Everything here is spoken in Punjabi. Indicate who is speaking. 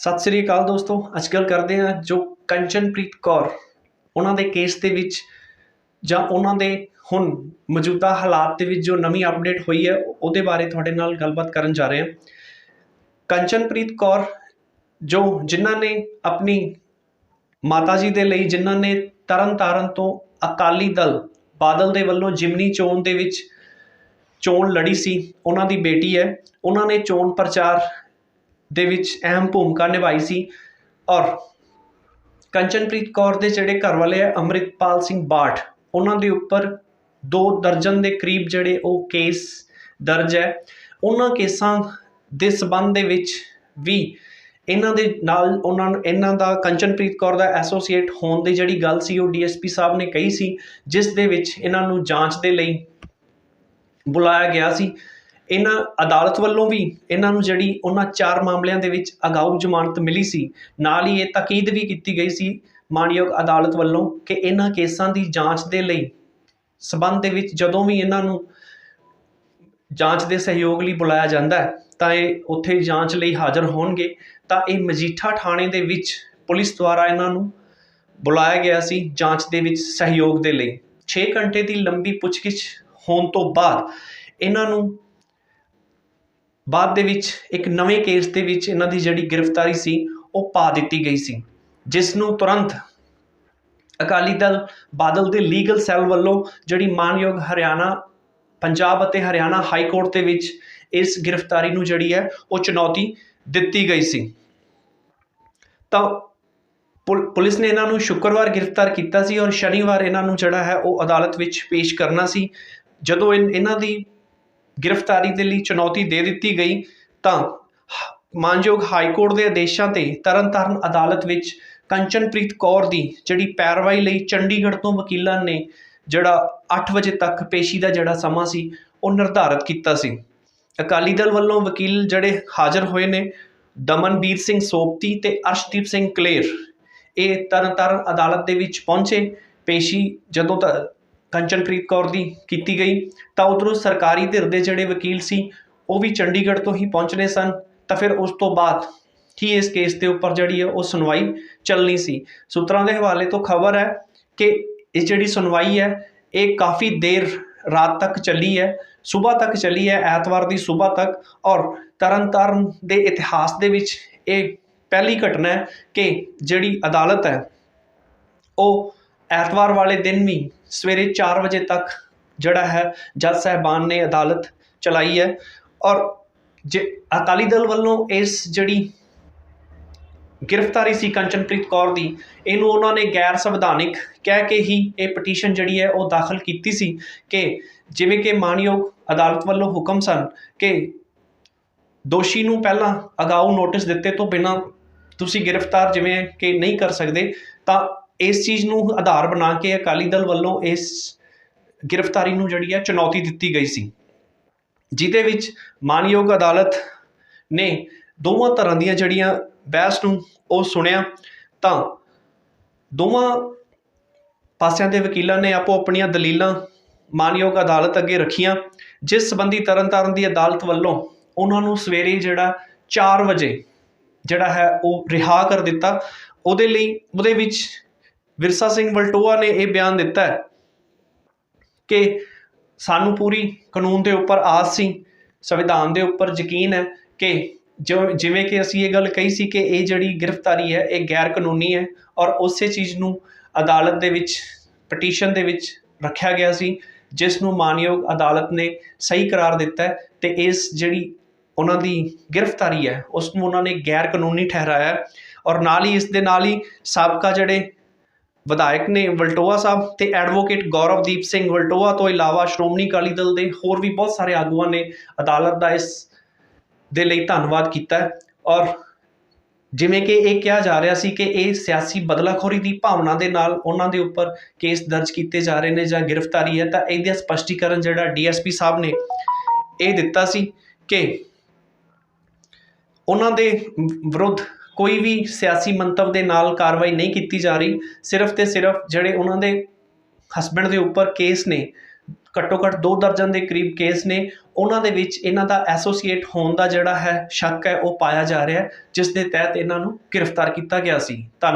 Speaker 1: ਸਤਿ ਸ੍ਰੀ ਅਕਾਲ ਦੋਸਤੋ, ਅੱਜ ਗੱਲ ਕਰਦੇ ਹਾਂ ਜੋ ਕੰਚਨਪ੍ਰੀਤ ਕੌਰ ਉਹਨਾਂ ਦੇ ਕੇਸ ਦੇ ਵਿੱਚ ਜਾਂ ਉਹਨਾਂ ਦੇ ਹੁਣ ਮੌਜੂਦਾ ਹਾਲਾਤ ਦੇ ਵਿੱਚ ਜੋ ਨਵੀਂ ਅਪਡੇਟ ਹੋਈ ਹੈ, ਉਹਦੇ ਬਾਰੇ ਤੁਹਾਡੇ ਨਾਲ ਗੱਲਬਾਤ ਕਰਨ ਜਾ ਰਹੇ ਹਾਂ। ਕੰਚਨਪ੍ਰੀਤ ਕੌਰ ਜੋ ਜਿਨ੍ਹਾਂ ਨੇ ਆਪਣੀ ਮਾਤਾ ਜੀ ਦੇ ਲਈ, ਜਿਨ੍ਹਾਂ ਨੇ ਤਰਨ ਤਾਰਨ ਤੋਂ ਅਕਾਲੀ ਦਲ ਬਾਦਲ ਦੇ ਵੱਲੋਂ ਜਿਮਨੀ ਚੋਣ ਦੇ ਵਿੱਚ ਚੋਣ ਲੜੀ ਸੀ, ਉਹਨਾਂ ਦੀ ਬੇਟੀ ਹੈ। ਉਹਨਾਂ ਨੇ ਚੋਣ ਪ੍ਰਚਾਰ ਦੇ ਵਿੱਚ ਅਹਿਮ ਭੂਮਿਕਾ ਨਿਭਾਈ ਸੀ ਔਰ ਕੰਚਨਪ੍ਰੀਤ ਕੌਰ ਦੇ ਜਿਹੜੇ ਘਰ ਵਾਲੇ ਆ, ਅੰਮ੍ਰਿਤਪਾਲ ਸਿੰਘ ਬਾਠ, ਉਹਨਾਂ ਦੇ ਉੱਪਰ ਦੋ ਦਰਜਨ ਦੇ ਕਰੀਬ ਜਿਹੜੇ ਉਹ ਕੇਸ ਦਰਜ ਹੈ। ਉਹਨਾਂ ਕੇਸਾਂ ਦੇ ਸਬੰਧ ਦੇ ਵਿੱਚ ਵੀ ਇਹਨਾਂ ਦੇ ਨਾਲ ਉਹਨਾਂ ਨੂੰ, ਇਹਨਾਂ ਦਾ ਕੰਚਨਪ੍ਰੀਤ ਕੌਰ ਦਾ ਐਸੋਸੀਏਟ ਹੋਣ ਦੀ ਜਿਹੜੀ ਗੱਲ ਸੀ, ਉਹ ਡੀਐਸਪੀ ਸਾਹਿਬ ਨੇ ਕਹੀ ਸੀ, ਜਿਸ ਦੇ ਵਿੱਚ ਇਹਨਾਂ ਨੂੰ ਜਾਂਚ ਦੇ ਲਈ ਬੁਲਾਇਆ ਗਿਆ ਸੀ। ਇਹਨਾਂ ਅਦਾਲਤ ਵੱਲੋਂ ਵੀ ਇਹਨਾਂ ਨੂੰ ਜਿਹੜੀ ਉਹਨਾਂ ਚਾਰ ਮਾਮਲਿਆਂ ਦੇ ਵਿੱਚ ਅਗਾਊ ਜ਼ਮਾਨਤ ਮਿਲੀ ਸੀ। ਨਾਲ ਹੀ ਇਹ ਤਾਕੀਦ ਵੀ ਕੀਤੀ ਗਈ ਸੀ ਮਾਨਯੋਗ ਅਦਾਲਤ ਵੱਲੋਂ ਕਿ ਇਹਨਾਂ ਕੇਸਾਂ ਦੀ ਜਾਂਚ ਦੇ ਲਈ ਸਬੰਧ ਦੇ ਵਿੱਚ ਜਦੋਂ ਵੀ ਇਹਨਾਂ ਨੂੰ ਜਾਂਚ ਦੇ ਸਹਿਯੋਗ ਲਈ ਬੁਲਾਇਆ ਜਾਂਦਾ ਹੈ, ਤਾਂ ਇਹ ਉੱਥੇ ਜਾਂਚ ਲਈ ਹਾਜ਼ਰ ਹੋਣਗੇ। ਤਾਂ ਇਹ ਮਜੀਠਾ ਥਾਣੇ ਦੇ ਵਿੱਚ ਪੁਲਿਸ ਦੁਆਰਾ ਇਹਨਾਂ ਨੂੰ ਬੁਲਾਇਆ ਗਿਆ ਸੀ ਜਾਂਚ ਦੇ ਵਿੱਚ ਸਹਿਯੋਗ ਦੇ ਲਈ। 6 ਘੰਟੇ ਦੀ ਲੰਬੀ ਪੁੱਛਗਿੱਛ ਹੋਣ ਤੋਂ ਬਾਅਦ ਇਹਨਾਂ ਨੂੰ ਬਾਅਦ ਦੇ ਵਿੱਚ ਇੱਕ ਨਵੇਂ ਕੇਸ ਦੇ ਵਿੱਚ ਇਹਨਾਂ ਦੀ ਜਿਹੜੀ ਗ੍ਰਿਫਤਾਰੀ ਸੀ, ਉਹ ਪਾ ਦਿੱਤੀ ਗਈ ਸੀ। ਜਿਸ ਨੂੰ ਤੁਰੰਤ ਅਕਾਲੀ ਦਲ ਬਾਦਲ ਦੇ ਲੀਗਲ ਸੈੱਲ ਵੱਲੋਂ ਜਿਹੜੀ ਮਾਨਯੋਗ ਹਰਿਆਣਾ, ਪੰਜਾਬ ਅਤੇ ਹਰਿਆਣਾ ਹਾਈ ਕੋਰਟ ਦੇ ਵਿੱਚ ਇਸ ਗ੍ਰਿਫਤਾਰੀ ਨੂੰ ਜਿਹੜੀ ਹੈ, ਉਹ ਚੁਣੌਤੀ ਦਿੱਤੀ ਗਈ ਸੀ। ਤਾਂ ਪੁਲਿਸ ਨੇ ਇਹਨਾਂ ਨੂੰ ਸ਼ੁੱਕਰਵਾਰ ਗ੍ਰਿਫਤਾਰ ਕੀਤਾ ਸੀ ਔਰ ਸ਼ਨੀਵਾਰ ਇਹਨਾਂ ਨੂੰ ਜਿਹੜਾ ਹੈ, ਉਹ ਅਦਾਲਤ ਵਿੱਚ ਪੇਸ਼ ਕਰਨਾ ਸੀ। ਜਦੋਂ ਇਨ- ਇਹਨਾਂ ਦੀ ਗ੍ਰਿਫਤਾਰੀ ਦੇ ਲਈ ਚੁਣੌਤੀ ਦੇ ਦਿੱਤੀ ਗਈ, ਤਾਂ ਮਾਨਯੋਗ ਹਾਈ ਕੋਰਟ ਦੇ ਆਦੇਸ਼ਾਂ ਤੇ ਤਰਨਤਾਰਨ ਅਦਾਲਤ ਵਿੱਚ ਕੰਚਨਪ੍ਰੀਤ ਕੌਰ ਦੀ ਜਿਹੜੀ ਪੈਰਵਾਈ ਲਈ ਚੰਡੀਗੜ੍ਹ ਤੋਂ ਵਕੀਲਾਂ ਨੇ ਜਿਹੜਾ 8 ਵਜੇ ਤੱਕ ਪੇਸ਼ੀ ਦਾ ਜਿਹੜਾ ਸਮਾਂ ਸੀ, ਉਹ ਨਿਰਧਾਰਤ ਕੀਤਾ ਸੀ। ਅਕਾਲੀ ਦਲ ਵੱਲੋਂ ਵਕੀਲ ਜਿਹੜੇ ਹਾਜ਼ਰ ਹੋਏ ਨੇ, ਦਮਨਬੀਰ ਸਿੰਘ ਸੋਪਤੀ ਤੇ ਅਰਸ਼ਦੀਪ ਸਿੰਘ ਕਲੇਰ, ਇਹ ਤਰਨਤਾਰਨ ਅਦਾਲਤ ਦੇ ਵਿੱਚ ਪਹੁੰਚੇ। ਪੇਸ਼ੀ ਜਦੋਂ ਤੱਕ ਕੰਚਨਪ੍ਰੀਤ ਕੌਰ ਦੀ ਕੀਤੀ ਗਈ, ਤਾਂ ਉਧਰੋਂ ਸਰਕਾਰੀ ਧਿਰ ਦੇ ਜਿਹੜੇ ਵਕੀਲ ਸੀ, ਉਹ ਵੀ ਚੰਡੀਗੜ੍ਹ ਤੋਂ ਹੀ ਪਹੁੰਚਨੇ ਸਨ, ਤਾਂ ਫਿਰ ਉਸ ਤੋਂ ਬਾਅਦ ਹੀ ਇਸ ਕੇਸ ਦੇ ਉੱਪਰ ਜਿਹੜੀ ਹੈ ਉਹ ਸੁਣਵਾਈ ਚੱਲਣੀ ਸੀ। ਸੂਤਰਾਂ ਦੇ ਹਵਾਲੇ ਤੋਂ ਖਬਰ ਹੈ ਕਿ ਇਹ ਜਿਹੜੀ ਸੁਣਵਾਈ ਹੈ, ਇਹ ਕਾਫੀ ਦੇਰ ਰਾਤ ਤੱਕ ਚੱਲੀ ਹੈ, ਸਵੇਰ ਤੱਕ ਚੱਲੀ ਹੈ, ਐਤਵਾਰ ਦੀ ਸਵੇਰ ਤੱਕ, ਔਰ ਤਰਨਤਾਰਨ ਦੇ ਇਤਿਹਾਸ ਦੇ ਵਿੱਚ ਇਹ ਪਹਿਲੀ ਘਟਨਾ ਹੈ ਕਿ ਜਿਹੜੀ ਅਦਾਲਤ ਹੈ, ਉਹ ਐਤਵਾਰ ਵਾਲੇ ਦਿਨ ਵੀ ਸਵੇਰੇ 4 ਵਜੇ ਤੱਕ ਜਿਹੜਾ ਹੈ ਜੱਜ ਸਾਹਿਬਾਨ ਨੇ ਅਦਾਲਤ ਚਲਾਈ ਹੈ ਔਰ ਜੇ ਅਕਾਲੀ ਦਲ ਵੱਲੋਂ ਇਸ ਜਿਹੜੀ ਗ੍ਰਿਫਤਾਰੀ ਸੀ ਕੰਚਨਪ੍ਰੀਤ ਕੌਰ ਦੀ, ਇਹਨੂੰ ਉਹਨਾਂ ਨੇ ਗੈਰ ਸੰਵਿਧਾਨਿਕ ਕਹਿ ਕੇ ਹੀ ਇਹ ਪਟੀਸ਼ਨ ਜਿਹੜੀ ਹੈ ਉਹ ਦਾਖਲ ਕੀਤੀ ਸੀ ਕਿ ਜਿਵੇਂ ਕਿ ਮਾਨਯੋਗ ਅਦਾਲਤ ਵੱਲੋਂ ਹੁਕਮ ਸਨ ਕਿ ਦੋਸ਼ੀ ਨੂੰ ਪਹਿਲਾਂ ਅਗਾਊ ਨੋਟਿਸ ਦਿੱਤੇ ਤੋਂ ਬਿਨਾਂ ਤੁਸੀਂ ਗ੍ਰਿਫਤਾਰ ਜਿਵੇਂ ਕਿ ਨਹੀਂ ਕਰ ਸਕਦੇ, ਤਾਂ ਇਸ ਚੀਜ਼ ਨੂੰ ਆਧਾਰ ਬਣਾ ਕੇ ਅਕਾਲੀ ਦਲ ਵੱਲੋਂ ਇਸ ਗ੍ਰਿਫਤਾਰੀ ਨੂੰ ਜਿਹੜੀ ਹੈ ਚੁਣੌਤੀ ਦਿੱਤੀ ਗਈ ਸੀ। ਜਿਹਦੇ ਵਿੱਚ ਮਾਨਯੋਗ ਅਦਾਲਤ ਨੇ ਦੋਵਾਂ ਤਰ੍ਹਾਂ ਦੀਆਂ ਜਿਹੜੀਆਂ ਬਹਿਸ ਨੂੰ ਉਹ ਸੁਣਿਆ, ਤਾਂ ਦੋਵਾਂ ਪਾਸਿਆਂ ਦੇ ਵਕੀਲਾਂ ਨੇ ਆਪੋ ਆਪਣੀਆਂ ਦਲੀਲਾਂ ਮਾਨਯੋਗ ਅਦਾਲਤ ਅੱਗੇ ਰੱਖੀਆਂ, ਜਿਸ ਸੰਬੰਧੀ ਤਰਨਤਾਰਨ ਦੀ ਅਦਾਲਤ ਵੱਲੋਂ ਉਹਨਾਂ ਨੂੰ ਸਵੇਰੇ ਜਿਹੜਾ 4 ਵਜੇ ਜਿਹੜਾ ਹੈ ਉਹ ਰਿਹਾ ਕਰ ਦਿੱਤਾ। ਉਹਦੇ ਲਈ, ਉਹਦੇ ਵਿੱਚ ਵਿਰਸਾ ਸਿੰਘ ਵਲਟੋਆ ਨੇ ਇਹ ਬਿਆਨ ਦਿੱਤਾ ਹੈ ਕਿ ਸਾਨੂੰ ਪੂਰੀ ਕਾਨੂੰਨ ਦੇ ਉੱਪਰ ਆਸ ਸੀ, ਸੰਵਿਧਾਨ ਦੇ ਉੱਪਰ ਯਕੀਨ ਹੈ ਕਿ ਜੋ ਜਿਵੇਂ ਕਿ ਅਸੀਂ ਇਹ ਗੱਲ ਕਹੀ ਸੀ ਕਿ ਇਹ ਜਿਹੜੀ ਗ੍ਰਿਫਤਾਰੀ ਹੈ, ਇਹ ਗੈਰ ਕਾਨੂੰਨੀ ਹੈ ਔਰ ਉਸੇ ਚੀਜ਼ ਨੂੰ ਅਦਾਲਤ ਦੇ ਵਿੱਚ, ਪਟੀਸ਼ਨ ਦੇ ਵਿੱਚ ਰੱਖਿਆ ਗਿਆ ਸੀ, ਜਿਸ ਨੂੰ ਮਾਨਯੋਗ ਅਦਾਲਤ ਨੇ ਸਹੀ ਕਰਾਰ ਦਿੱਤਾ ਹੈ ਤੇ ਇਸ ਜਿਹੜੀ ਉਹਨਾਂ ਦੀ ਗ੍ਰਿਫਤਾਰੀ ਹੈ, ਉਸ ਨੂੰ ਉਹਨਾਂ ਨੇ ਗੈਰ ਕਾਨੂੰਨੀ ਠਹਿਰਾਇਆ ਔਰ ਨਾਲ ਹੀ ਇਸ ਦੇ ਨਾਲ ਹੀ ਸਾਬਕਾ ਜਿਹੜੇ ਵਿਧਾਇਕ ਨੇ ਵਲਟੋਆ ਸਾਹਿਬ ਤੇ ਐਡਵੋਕੇਟ ਗੌਰਵਦੀਪ ਸਿੰਘ ਵਲਟੋਆ ਤੋਂ ਇਲਾਵਾ ਸ਼੍ਰੋਮਣੀ ਅਕਾਲੀ ਦਲ ਦੇ ਹੋਰ ਵੀ ਬਹੁਤ ਸਾਰੇ ਆਗੂਆਂ ਨੇ ਅਦਾਲਤ ਦਾ ਇਸ ਦੇ ਲਈ ਧੰਨਵਾਦ ਕੀਤਾ ਔਰ ਜਿਵੇਂ ਕਿ ਇਹ ਕਿਹਾ ਜਾ ਰਿਹਾ ਸੀ ਕਿ ਇਹ ਸਿਆਸੀ ਬਦਲਾਖੋਰੀ ਦੀ ਭਾਵਨਾ ਦੇ ਨਾਲ ਉਹਨਾਂ ਦੇ ਉੱਪਰ ਕੇਸ ਦਰਜ ਕੀਤੇ ਜਾ ਰਹੇ ਨੇ ਜਾਂ ਗ੍ਰਿਫਤਾਰੀ ਹੈ, ਤਾਂ ਇਹਦਾ ਸਪਸ਼ਟੀਕਰਨ ਜਿਹੜਾ ਡੀਐਸਪੀ ਸਾਹਿਬ ਨੇ ਇਹ ਦਿੱਤਾ ਸੀ ਕਿ ਉਹਨਾਂ ਦੇ ਵਿਰੁੱਧ ਕੋਈ ਵੀ ਸਿਆਸੀ ਮੰਤਵ ਦੇ ਨਾਲ ਕਾਰਵਾਈ ਨਹੀਂ ਕੀਤੀ ਜਾ ਰਹੀ, ਸਿਰਫ ਤੇ ਸਿਰਫ ਜਿਹੜੇ ਉਹਨਾਂ ਦੇ ਹਸਬੰਡ ਦੇ ਉੱਪਰ ਕੇਸ ਨੇ, ਘੱਟੋ ਘੱਟ ਦੋ ਦਰਜਨ ਦੇ ਕਰੀਬ ਕੇਸ ਨੇ, ਉਹਨਾਂ ਦੇ ਵਿੱਚ ਇਹਨਾਂ ਦਾ ਐਸੋਸੀਏਟ ਹੋਣ ਦਾ ਜਿਹੜਾ ਹੈ ਸ਼ੱਕ ਹੈ, ਉਹ ਪਾਇਆ ਜਾ ਰਿਹਾ ਜਿਸ ਦੇ ਤਹਿਤ ਇਹਨਾਂ ਨੂੰ ਗ੍ਰਿਫਤਾਰ ਕੀਤਾ ਗਿਆ ਸੀ। ਧੰਨਵਾਦ।